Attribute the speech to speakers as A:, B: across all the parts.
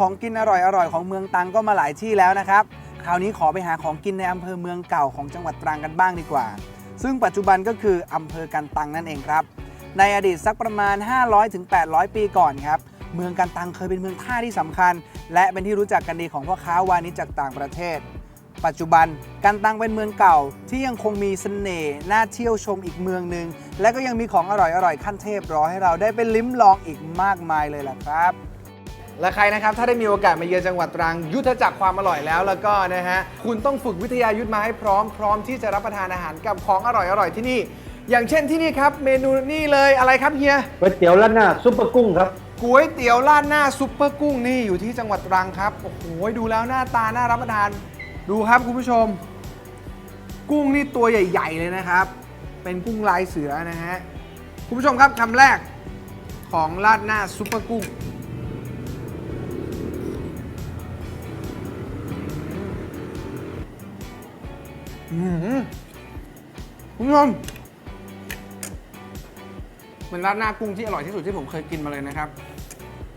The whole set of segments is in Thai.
A: ของกินอร่อยๆของเมืองตังก็มาหลายที่แล้วนะครับ คราวนี้ขอไปหาของกินในอำเภอเมืองเก่าของจังหวัดตรังกันบ้างดีกว่า ซึ่งปัจจุบันก็คืออำเภอกันตังนั่นเองครับ ในอดีตสักประมาณ 500-800ปีก่อนครับ เมืองกันตังเคยเป็นเมืองท่าที่สำคัญ และเป็นที่รู้จักกันดีของพ่อค้าวานิชจากต่างประเทศ ปัจจุบันกันตังเป็นเมืองเก่าที่ยังคงมีเสน่ห์น่าเที่ยวชมอีกเมืองหนึ่งและก็ยังมีของอร่อยๆขั้นเทพรอให้เราได้ไปลิ้มลองอีกมากมายเลยล่ะครับ และใครนะครับถ้าได้มีโอกาสมาเยือนจังหวัดตรัง ยุทธจักรความอร่อยแล้วแล้วก็นะฮะคุณต้องฝึกวิทยายุทธมาให้พร้อมพร้อมที่จะรับประทานอาหารกับของอร่อยๆที่นี่ อย่างเช่นที่นี่ครับ เมนูนี่เลยอะไรครับเฮีย
B: ก๋วยเตี๋ยวร้านหน้าซุปเปอร์กุ้งครับ
A: ก๋วยเตี๋ยวราดหน้าซุปเปอร์กุ้งนี่อยู่ที่จังหวัดตรังครับโอ้โหดูแล้วหน้าตาน่ารับประทาน ดูครับคุณผู้ชม กุ้งนี่ตัวใหญ่ ๆ เลยนะครับ เป็นกุ้งลายเสือนะฮะคุณผู้ชมครับคำแรกของราดหน้าซุปเปอร์กุ้ง คุณผู้ชมเป็นราดหน้ากุ้งที่อร่อยที่สุดที่ผมเคยกินมาเลยนะครับ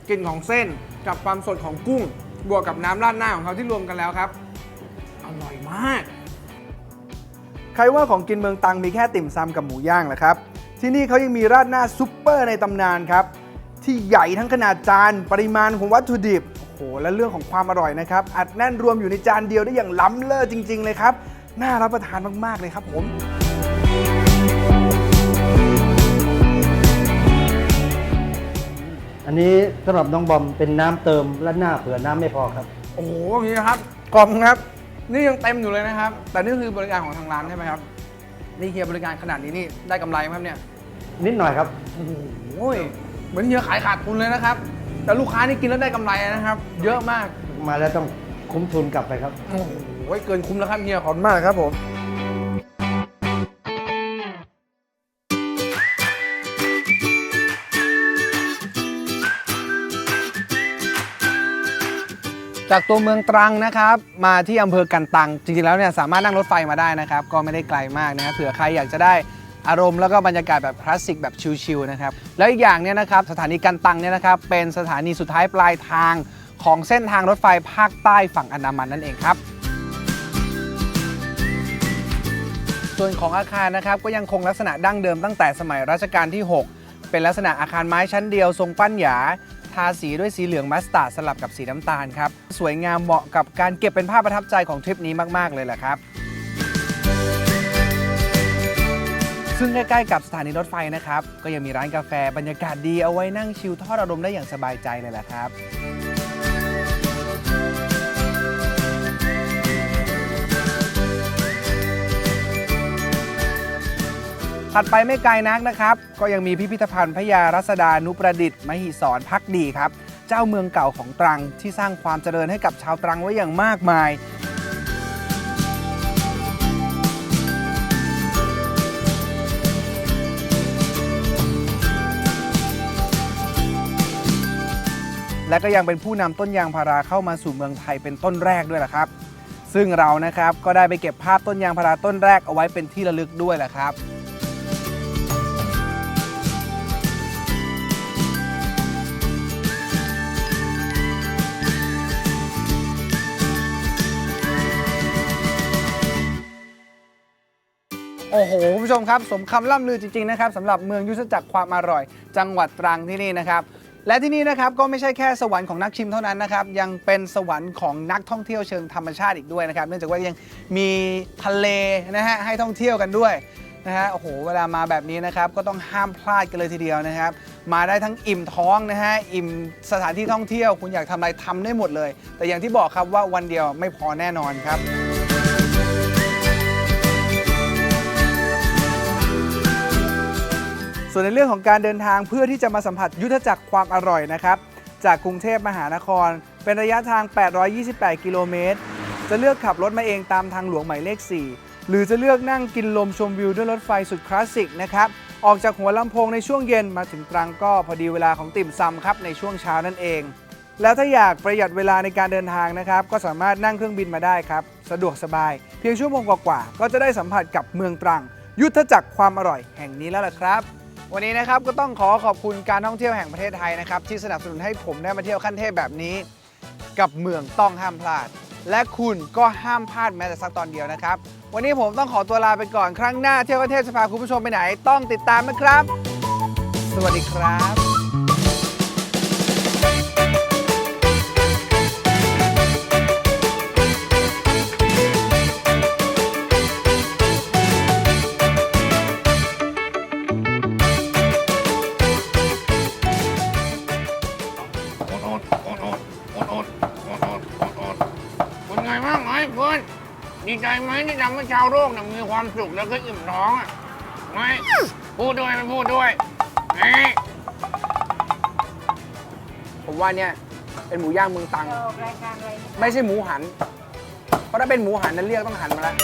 A: กลิ่นของเส้นกับความสดของกุ้ง บวกกับน้ำราดหน้าของเขาที่รวมกันแล้วครับ อร่อยมาก ใครว่าของกินเมืองตังมีแค่ติ่มซำกับหมูย่างเหรอครับ ที่นี่เขายังมีราดหน้าซุปเปอร์ในตำนานครับ ที่ใหญ่ทั้งขนาดจานปริมาณของวัตถุดิบโอ้โหและเรื่องของความอร่อยนะครับ อัดแน่นรวมอยู่ในจานเดียวได้อย่างล้ำเลิศจริง ๆ เลยครับ น่ารับประทานมาก ๆ เลยครับผม
B: อันนี้สำหรับน้องบอมเป็นน้ำเติมร้านหน้าเผื่อน้ำไม่พอครับ
A: โอ้โหนี่นะครับกล่องครับ นี่ยังเต็มอยู่เลยนะครับ แต่นี่คือบริการของทางร้านใช่ไหมครับนี่เฮียบริการขนาดนี้นี่ได้กำไรไหมครับเนี่ย
B: นิดหน่อยครับ
A: โอ้โหเหมือนเฮียขายขาดทุนเลยนะครับ แต่ลูกค้านี่กินแล้วได้กำไรนะครับ เยอะมาก
B: มาแล้วต้องคุ้มทุนกลับไปครับ
A: โอ้โห เกินคุ้มแล้วครับเฮียขอบคุณมากครับผม จากตัวเมืองตรังนะครับ มาที่อำเภอกันตัง จริงๆแล้วเนี่ยสามารถนั่งรถไฟมาได้นะครับ ก็ไม่ได้ไกลมากนะครับเผื่อใครอยากจะได้อารมณ์แล้วก็บรรยากาศแบบคลาสสิกแบบชิลๆนะครับ แล้วอีกอย่างเนี่ยนะครับสถานีกันตังเนี่ยนะครับเป็นสถานีสุดท้ายปลายทางของเส้นทางรถไฟภาคใต้ฝั่งอันดามันนั่นเองครับ ส่วนของอาคารนะครับก็ยังคงลักษณะดั้งเดิมตั้งแต่สมัยรัชกาลที่ 6 เป็นลักษณะอาคารไม้ชั้นเดียวทรงปั้นหยา ทาสีด้วยสีเหลืองมัสตาร์ดสลับกับสีน้ำตาลครับ สวยงามเหมาะกับการเก็บเป็นภาพประทับใจของทริปนี้มาก ๆ เลยแหละครับ ซึ่งใกล้ ๆ กับสถานีรถไฟนะครับ ก็ยังมีร้านกาแฟบรรยากาศดีเอาไว้นั่งชิลทอดอารมณ์ได้อย่างสบายใจเลยแหละครับ ถัดไปไม่ไกลนักนะครับ ก็ยังมีพิพิธภัณฑ์พระยารัศดานุประดิษฐ์ มหิศรพักดีครับ เจ้าเมืองเก่าของตรังที่สร้างความเจริญให้กับชาวตรังไว้อย่างมากมาย และก็ยังเป็นผู้นำต้นยางพาราเข้ามาสู่เมืองไทยเป็นต้นแรกด้วยล่ะครับ ซึ่งเรานะครับก็ได้ไปเก็บภาพต้นยางพาราต้นแรกเอาไว้เป็นที่ระลึกด้วยแหละครับ โอ้โหคุณผู้ชมครับ สมคำล่ำลือจริงๆนะครับสำหรับเมืองยุทธจักรความอร่อย จังหวัดตรังที่นี่นะครับ และที่นี่นะครับก็ไม่ใช่แค่สวรรค์ของนักชิมเท่านั้นนะครับยังเป็นสวรรค์ของนักท่องเที่ยวเชิงธรรมชาติอีกด้วยนะครับเนื่องจากว่ายังมีทะเลนะฮะให้ท่องเที่ยวกันด้วยนะฮะโอ้โหเวลามาแบบนี้นะครับก็ต้องห้ามพลาดกันเลยทีเดียวนะครับ มาได้ทั้งอิ่มท้องนะฮะอิ่มสถานที่ท่องเที่ยว คุณอยากทำอะไรทำได้หมดเลย แต่อย่างที่บอกครับว่าวันเดียวไม่พอแน่นอนครับ ส่วนในเรื่องของการเดินทางเพื่อที่จะมาสัมผัสยุทธจักรความอร่อยนะครับจากกรุงเทพมหานคร เป็นระยะทาง 828 กิโลเมตร จะเลือกขับรถมาเองตามทางหลวงหมายเลข 4 หรือจะเลือกนั่งกินลมชมวิวด้วยรถไฟสุดคลาสสิกนะครับ ออกจากหัวลำโพงในช่วงเย็นมาถึงตรังก็พอดีเวลาของติ่มซำครับในช่วงเช้านั่นเอง แล้วถ้าอยากประหยัดเวลาในการเดินทางนะครับ ก็สามารถนั่งเครื่องบินมาได้ครับ สะดวกสบาย เพียงชั่วโมงกว่าๆก็จะได้สัมผัสกับเมืองตรัง ยุทธจักรความอร่อยแห่งนี้แล้วล่ะครับ วันนี้นะครับก็ต้องขอขอบคุณการท่องเที่ยวแห่งประเทศไทยนะครับที่สนับสนุนให้ผมได้มาเที่ยวขั้นเทพแบบนี้ กับเมืองต้องห้ามพลาด และคุณก็ห้ามพลาดแม้แต่สักตอนเดียวนะครับ วันนี้ผมต้องขอตัวลาไปก่อนครั้งหน้าเที่ยวขั้นเทพจะพาคุณผู้ชมไปไหน ต้องติดตามนะครับ สวัสดีครับ
C: ใจไหมที่ทำให้ชาวโลกน่ะมีความสุขแล้วก็อิ่มท้องอะไม่พูดด้วยไม่พูดด้วยนี่
A: ผมว่าเนี่ยเป็นหมูย่างเมืองตรังไม่ใช่หมูหัน เพราะถ้าเป็นหมูหันนั้นเรียกต้องหันมาแล้ว